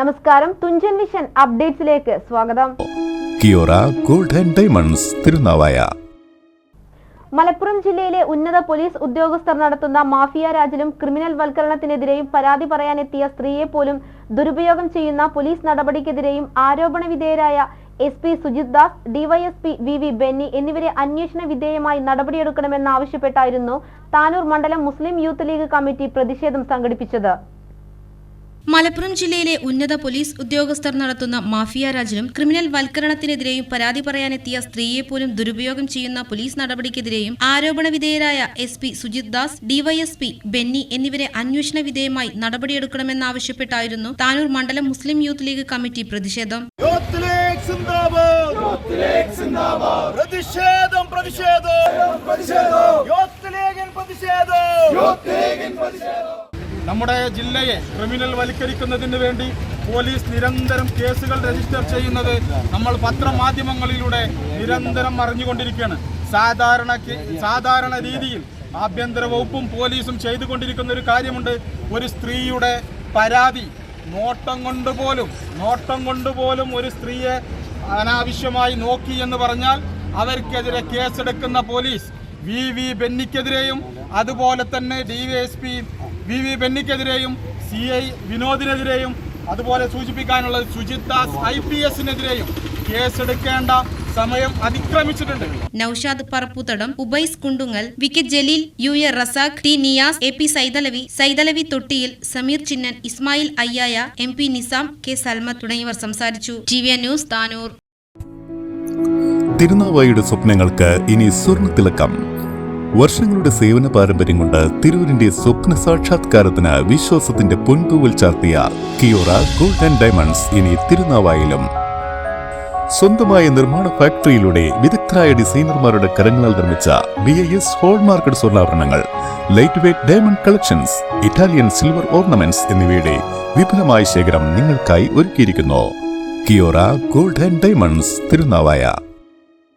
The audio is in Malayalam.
നമസ്കാരം. തുഞ്ചൻ മിഷൻ അപ്ഡേറ്റ്സിലേക്ക് സ്വാഗതം. Kiora gold and diamonds Thirunavaya. Malappuram ജില്ലയിലെ ഉന്നത പോലീസ് ഉദ്യോഗസ്ഥർ നടത്തുന്ന മാഫിയ രാജിലും ക്രിമിനൽ വൽക്കരണത്തിനെതിരെയും പരാതി പറയാനെത്തിയ സ്ത്രീയെ പോലും ദുരുപയോഗം ചെയ്യുന്ന പോലീസ് നടപടിക്കെതിരെയും ആരോപണ വിധേയരായ S P Sujith Das DYSP V V Benny എന്നിവരെ അന്വേഷണ വിധേയമായി നടപടിയെടുക്കണമെന്നാവശ്യപ്പെട്ടായിരുന്നു താനൂർ മണ്ഡലം മുസ്ലിം യൂത്ത് ലീഗ് കമ്മിറ്റി പ്രതിഷേധം സംഘടിപ്പിച്ചത്. മലപ്പുറം ജില്ലയിലെ ഉന്നത പോലീസ് ഉദ്യോഗസ്ഥർ നടത്തുന്ന മാഫിയ രാജിലും ക്രിമിനൽ വൽക്കരണത്തിനെതിരെയും പരാതി പറയാനെത്തിയ സ്ത്രീയെ പോലും ദുരുപയോഗം ചെയ്യുന്ന പോലീസ് നടപടിക്കെതിരെയും ആരോപണ വിധേയരായ S P Sujith Das DYSP Benny എന്നിവരെ അന്വേഷണ വിധേയമായി നടപടിയെടുക്കണമെന്നാവശ്യപ്പെട്ടായിരുന്നു താനൂർ മണ്ഡലം മുസ്ലിം യൂത്ത് ലീഗ് കമ്മിറ്റി പ്രതിഷേധം. യൂത്ത് ലീഗ് സിന്ദാബാദ്. പ്രതിഷേധം പ്രതിഷേധം. പ്രതിഷേധം. നമ്മുടെ ജില്ലയെ ക്രിമിനൽ വൽക്കരിക്കുന്നതിന് വേണ്ടി പോലീസ് നിരന്തരം കേസുകൾ രജിസ്റ്റർ ചെയ്യുന്നത് നമ്മൾ പത്രമാധ്യമങ്ങളിലൂടെ നിരന്തരം അറിഞ്ഞുകൊണ്ടിരിക്കുകയാണ്. സാധാരണ സാധാരണ രീതിയിൽ ആഭ്യന്തര വകുപ്പും പോലീസും ചെയ്തുകൊണ്ടിരിക്കുന്ന ഒരു കാര്യമുണ്ട്. ഒരു സ്ത്രീയുടെ പരാതി നോട്ടം കൊണ്ടുപോലും നോട്ടം കൊണ്ടുപോലും ഒരു സ്ത്രീയെ അനാവശ്യമായി നോക്കി എന്ന് പറഞ്ഞാൽ അവർക്കെതിരെ കേസെടുക്കുന്ന പോലീസ് വി വി ബെന്നിക്കെതിരെയും അതുപോലെ തന്നെ D V S P V V ബെന്നിക്കെതിരെയും C I വിനോദിനെതിരെയും അതുപോലെ സൂചിപ്പിക്കാനുള്ളത് സുജിത് ദാസ് ഐ പി എസിനെതിരെയും കേസെടുക്കേണ്ട സമയം അതിക്രമിച്ചിട്ടുണ്ട്. Naushad Parapputhadam Ubais Kundungal V K Jaleel U A Razak T Niyas A P Saithalavi Saithalavi Thottiyil Sameer Chinnan Ismail അയ്യായ M P Nizam K Salma തുടങ്ങിയവർ സംസാരിച്ചു. T V news Tanur. തിരുനാവായിയുടെ സ്വപ്നങ്ങൾക്ക് ഇനി സ്വർണ തിളക്കം വർഷങ്ങളുടെ സേവന പാരമ്പര്യം കൊണ്ട് തിരൂരിന്റെ സ്വപ്ന സാക്ഷാത്കാരത്തിന് വിശ്വാസത്തിന്റെ പൊൻതൂവൽ ചാർത്തിയ കിയോറ ഗോൾഡ് ആൻഡ് ഡയമണ്ട്സ് ഇനി തിരുനാവായിലും. സ്വന്തമായ നിർമ്മാണ ഫാക്ടറിയിലൂടെ വിദഗ്ധരായ ഡിസൈനർമാരുടെ കരങ്ങളാൽ നിർമ്മിച്ച B I S hallmarked സ്വർണാഭരണങ്ങൾ light weight diamond collections Italian silver ornaments എന്നിവയുടെ വിപുലമായ ശേഖരം നിങ്ങൾക്കായി ഒരുക്കിയിരിക്കുന്നു. Kiora gold and diamonds Thirunavaya.